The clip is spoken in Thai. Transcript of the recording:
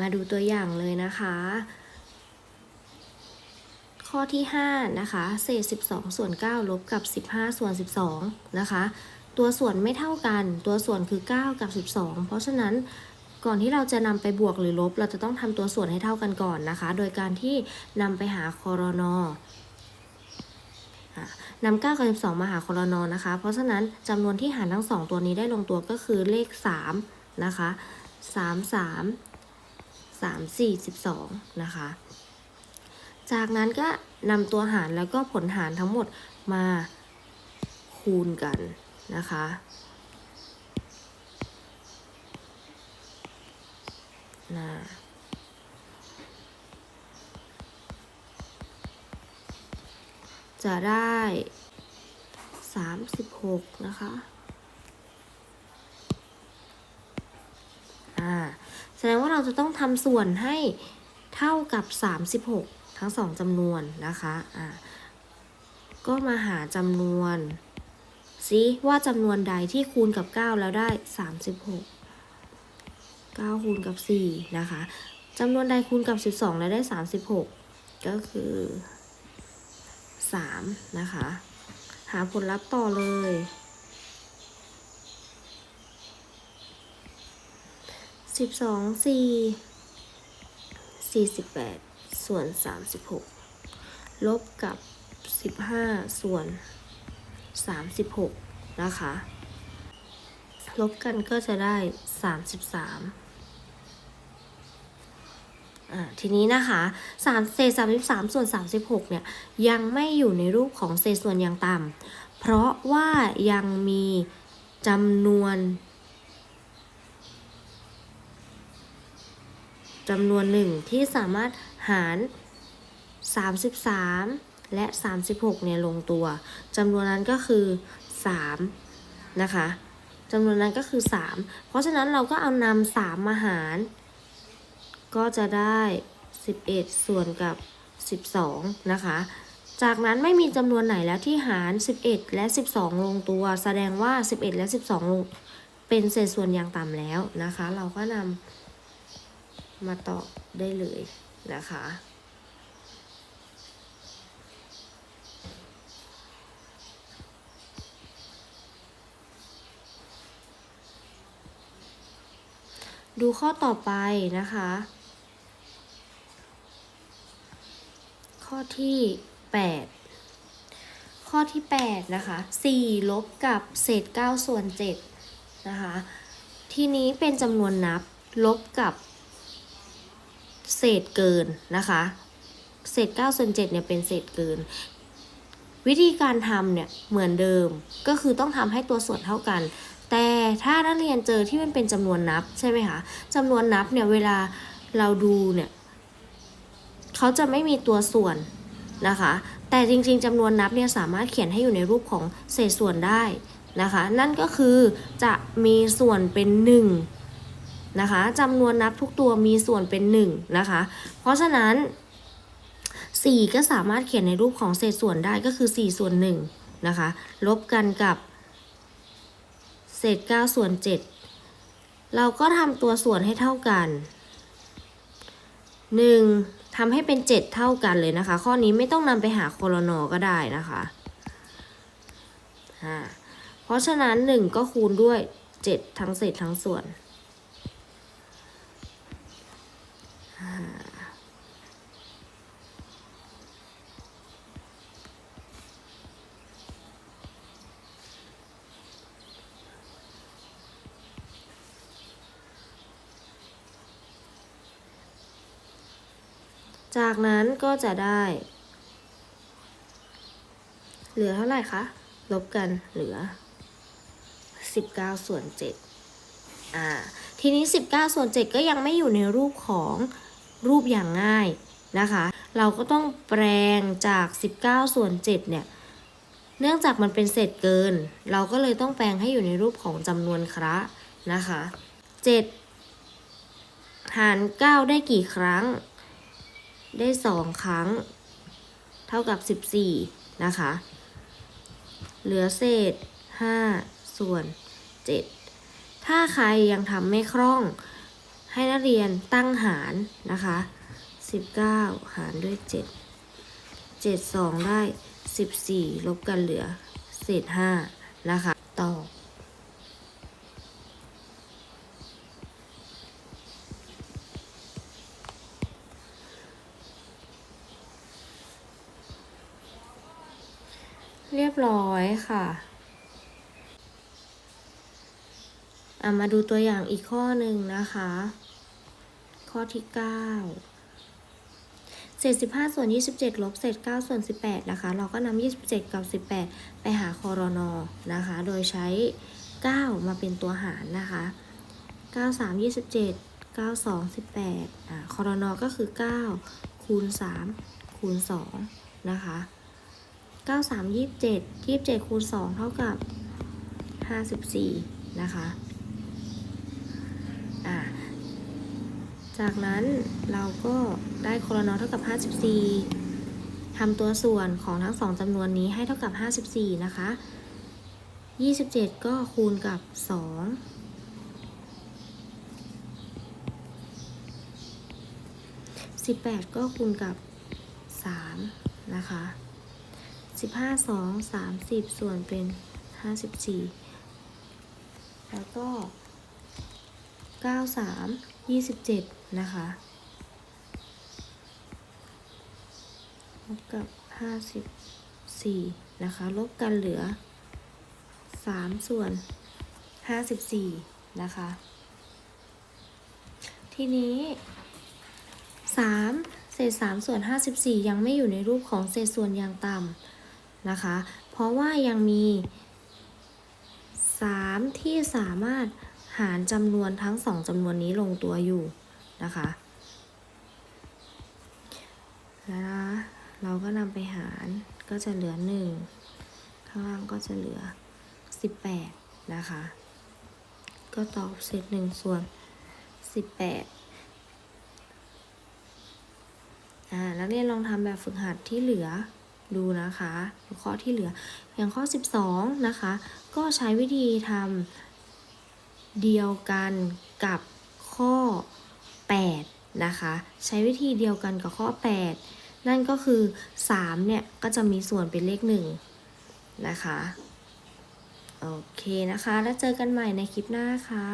มาดูตัวอย่างเลยนะคะ ข้อที่ 5 นะคะเศษ 12 ส่วน 9 ลบกับ 15 ส่วน 12 นะคะ ตัวส่วนไม่เท่ากัน ตัวส่วนคือ 9 กับ 12 เพราะฉะนั้นก่อนที่เราจะนำไปบวกหรือลบ เราจะต้องทำตัวส่วนให้เท่ากันก่อนนะคะ โดยการที่นำไปหาคอรนอนำ9กับ12 มาหาคอรนนะคะ เพราะฉะนั้นจำนวนที่หารทั้ง 2 ตัวนี้ได้ลงตัวก็คือเลข 3 นะคะ 3 3 3 4 12 นะคะ จากนั้นก็นำตัวหารแล้วก็ผลหารทั้งหมดมาคูณกันนะคะ นะจะได้ 36 นะคะ อ่า แส ดงว่าเราจะต้องทำส่วนให้เท่ากับ 36 ทั้งสองจำนวนนะคะอ่าก็มาหาจำนวนซิว่าจำนวนใดที่คูณกับ 9 แล้วได้ 36 9 คูณกับ 4 นะคะจำนวนใดคูณกับ 12 แล้วได้ 36 ก็คือ 3 นะคะ หาผลลัพธ์ต่อเลย สิบสองสี่สี่สิบแปดส่วนสามสิบหกลบกับสิบห้าส่วนสามสิบหกนะคะ ลบกันก็จะได้สามสิบสามทีนี้นะคะสามเศษสามสิบสามส่วนสามสิบหกเนี่ย ยังไม่อยู่ในรูปของเศษส่วนอย่างต่ำเพราะว่ายังมีจำนวน จำนวนหนึ่งที่สามารถหาร 33 และ 36 เนี่ยลงตัวจำนวนนั้นก็คือ 3 นะคะจำนวนนั้นก็คือ 3 เพราะฉะนั้นเราก็เอานำ3มาหาร ก็จะได้ 11 ส่วนกับ 12 นะคะ จากนั้นไม่มีจำนวนไหนแล้วที่หาร 11 และ 12 ลงตัว แสดงว่า 11 และ 12 ลงเป็นเศษส่วนอย่างต่ำแล้วนะคะ เราก็นำ มาตอบได้เลยนะคะ ดูข้อต่อไปนะคะ ข้อที่ 8ข้อที่ 8 นะคะ 4 ลบกับเศษ 9 ส่วน7นะคะ ทีนี้เป็นจำนวนนับลบกับ เศษเกินนะคะ เศษ9ส่วน7เนี่ยเป็นเศษเกิน วิธีการทำเนี่ยเหมือนเดิมก็คือต้องทำให้ตัวส่วนเท่ากัน แต่ถ้านักเรียนเจอที่มันเป็นจำนวนนับใช่ไหมคะจำนวนนับเนี่ยเวลาเราดูเนี่ยเขาจะไม่มีตัวส่วนนะคะ แต่จริงๆจำนวนนับเนี่ยสามารถเขียนให้อยู่ในรูปของเศษส่วนได้นะคะ นั่นก็คือจะมีส่วนเป็น 1 นะคะจำนวนนับทุกตัวมีส่วนเป็น1นะคะ เพราะฉะนั้น 4 ก็สามารถเขียนในรูปของเศษส่วนได้ก็คือ 4 ส่วน1นะคะ ลบกันกับเศษ 9 ส่วน 7 เราก็ทำตัวส่วนให้เท่ากัน 1ทำให้เป็น 7 เท่ากันเลยนะคะ ข้อนี้ไม่ต้องนำไปหาโคลนอก็ได้นะคะเพราะฉะนั้น 1 ก็คูณด้วย 7 ทั้งเศษทั้งส่วน จากนั้นก็จะได้ เหลือเท่าไหร่คะ ลบกันเหลือ 19 ส่วน 7 อ่า ทีนี้ 19 ส่วน 7 ก็ยังไม่อยู่ในรูปของ รูปอย่างง่ายนะคะ เราก็ต้องแปลงจาก 19 ส่วน 7 เนี่ย เนื่องจากมันเป็นเศษเกิน เราก็เลยต้องแปลงให้อยู่ในรูปของจำนวนคระนะคะ 7 หาร 9 ได้กี่ครั้ง ได้สองครั้ง เท่ากับ 14 นะคะ เหลือเศษ 5 ส่วน 7 ถ้าใครยังทำไม่คล่อง ให้นักเรียนตั้งหารนะคะ 19 หารด้วย 7 7 2 ได้ 14 ลบกันเหลือ เศษ 5 นะคะตอบเรียบร้อยค่ะ อะ มาดูตัวอย่างอีกข้อหนึ่งนะคะ ข้อที่ 9 เศษ 15 ส่วน 27 ลบเศษ 9 ส่วน 18 นะคะ เราก็นำ27 กับ 18 ไปหาคอรนอนะคะ โดยใช้ 9 มาเป็นตัวหารนะคะ 9 3 27 9 2 18อ่าคอรนอก็คือ 9 คูณ 3 คูณ 2 นะคะ 9 3 27 27 คูณ 2 เท่ากับ 54 นะคะ อ่า จากนั้นเราก็ได้โคลนอเท่ากับ 54 ทำตัวส่วนของทั้งสองจำนวนนี้ให้เท่ากับ 54 นะคะ 27 ก็คูณกับ2 18ก็คูณกับ3นะคะ15 2 30ส่วนเป็น54แล้วก็9 3 27 นะคะลบกับ 54 นะคะ ลบกันเหลือ 3 ส่วน 54 นะคะ ทีนี้ 3 เศษ 3 ส่วน 54 ยังไม่อยู่ในรูปของเศษส่วนอย่างต่ำนะคะ เพราะว่ายังมี 3 ที่สามารถ หารจำนวนทั้งสองจำนวนนี้ลงตัวอยู่นะคะแล้วนะเราก็นำไปหารก็จะเหลือ 1 ข้างล่างก็จะเหลือ 18 นะคะ ก็ตอบเศษ1ส่วน 18อ่านักเรียนลองทำแบบฝึกหัดที่เหลือดูนะคะข้อที่เหลืออย่างข้อ 12 นะคะ ก็ใช้วิธีทำ เดียวกันกับข้อ 8 นะคะ ใช้วิธีเดียวกันกับข้อ 8 นั่นก็คือ 3 เนี่ย ก็จะมีส่วนเป็นเลข 1 นะคะ โอเคนะคะ แล้วเจอกันใหม่ในคลิปหน้าค่ะ